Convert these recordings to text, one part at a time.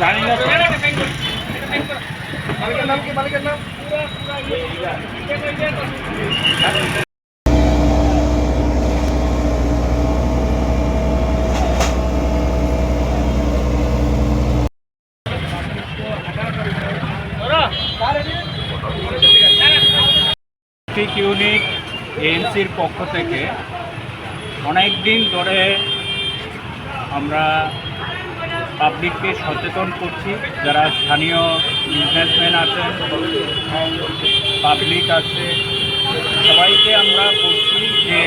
জানি মালিকের নাম কি মালিকের ট্রাফিক ইউনিট এএনসির পক্ষ থেকে অনেক দিন ধরে আমরা পাবলিককে সচেতন করছি, যারা স্থানীয় বিজনেসম্যান আছেন পাবলিক আছে, সবাইকে আমরা বলছি যে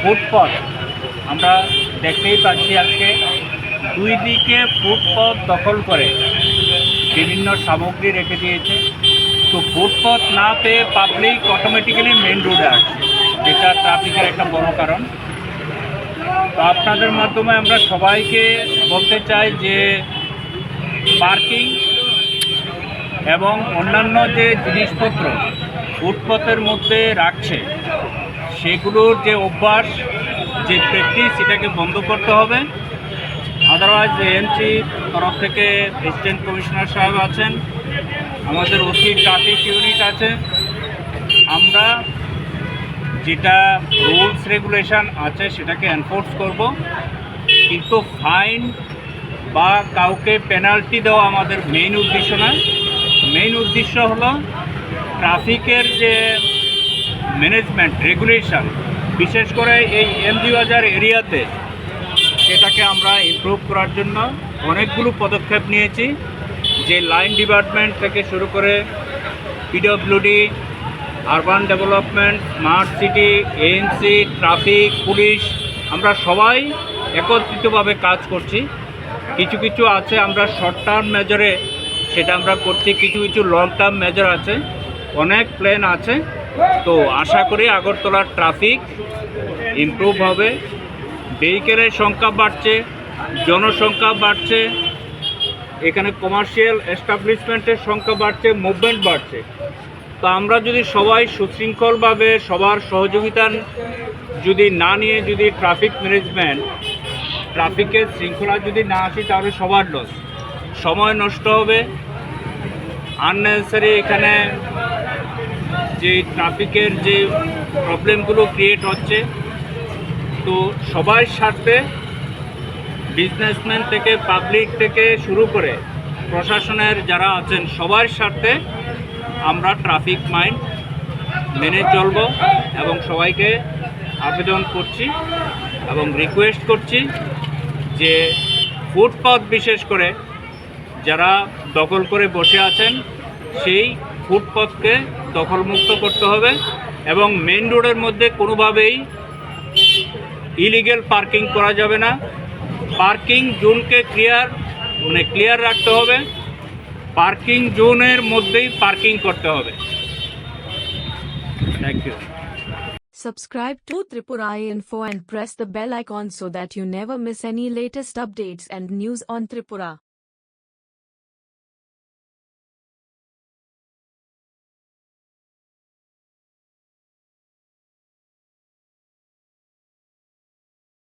ফুটপথ আমরা দেখতেই পাচ্ছি আজকে দুই দিকে ফুটপথ দখল করে, বিভিন্ন সামগ্রী রেখে দিয়েছে। তো ফুটপথ না পেয়ে পাবলিক অটোমেটিক্যালি মেন রোডে আসছে। যেটা ট্রাফিকের একটা বড় কারণ। তো আপনাদের মাধ্যমে আমরা সবাইকে বলতে চাই যে পার্কিং এবং অন্যান্য যে জিনিসপত্র ফুটপথের মধ্যে রাখছে, সেগুলোর যে অভ্যাস, যে প্র্যাকটিস সেটাকে বন্ধ করতে হবে। আদারওয়াইজ এএনসি তরফ থেকে প্রেসিডেন্ট কমিশনার সাহেব আছেন। আমাদের ওসি ট্রাফিক ইউনিট আছে। আমরা যেটা রুলস রেগুলেশন আছে সেটাকে এনফোর্স করব। কিন্তু ফাইন বা কাউকে পেনাল্টি দেওয়া আমাদের মেইন উদ্দেশ্য নয়। মেইন উদ্দেশ্য হলো ট্রাফিকের যে ম্যানেজমেন্ট রেগুলেশন বিশেষ করে এই এমজি বাজার এরিয়াতে, সেটাকে আমরা ইমপ্রুভ করার জন্য অনেকগুলো পদক্ষেপ নিয়েছি। যে লাইন ডিপার্টমেন্ট থেকে শুরু করে PWD urban development smart city ANC traffic police আমরা সবাই একত্রিতভাবে কাজ করছি। কিছু কিছু আছে আমরা শর্ট টার্ম মেজরে সেটা আমরা করছি, কিছু কিছু লং টার্ম মেজর আছে, অনেক প্ল্যান আছে। তো আশা করি আগরতলার ট্রাফিক ইমপ্রুভ হবে। ভেহিকেলের সংখ্যা বাড়ছে, জনসংখ্যা বাড়ছে এখানে কমার্শিয়াল এস্টাবলিশমেন্টের সংখ্যা বাড়ছে মুভমেন্ট বাড়ছে। তো আমরা যদি সবাই সুশৃঙ্খলভাবে সবার সহযোগিতা যদি না নিয়ে যদি ট্রাফিক ম্যানেজমেন্ট ট্রাফিকের শৃঙ্খলা যদি না আসি, তাহলে সবার লস সময় নষ্ট হবে। আননেসেসারি এখানে যে ট্রাফিকের যে প্রবলেমগুলো ক্রিয়েট হচ্ছে। তো সবার স্বার্থে বিজনেসম্যান থেকে পাবলিক থেকে শুরু করে প্রশাসনের যারা আছেন সবার স্বার্থে আমরা ট্রাফিক মাইন্ড মেনে চলব এবং সবাইকে আবেদন করছি এবং রিকোয়েস্ট করছি যে ফুটপাথ বিশেষ করে যারা দখল করে বসে আছেন, সেই ফুটপথকে দখলমুক্ত করতে হবে এবং মেন রোডের মধ্যে কোনোভাবেই ইলিগেল পার্কিং করা যাবে না। পার্কিং জোনকে ক্লিয়ার মানে ক্লিয়ার রাখতে হবে পার্কিং জোনের মধ্যেই পার্কিং করতে হবে thank you Subscribe to Tripura Info and press the bell icon so that you never miss any latest updates and news on Tripura.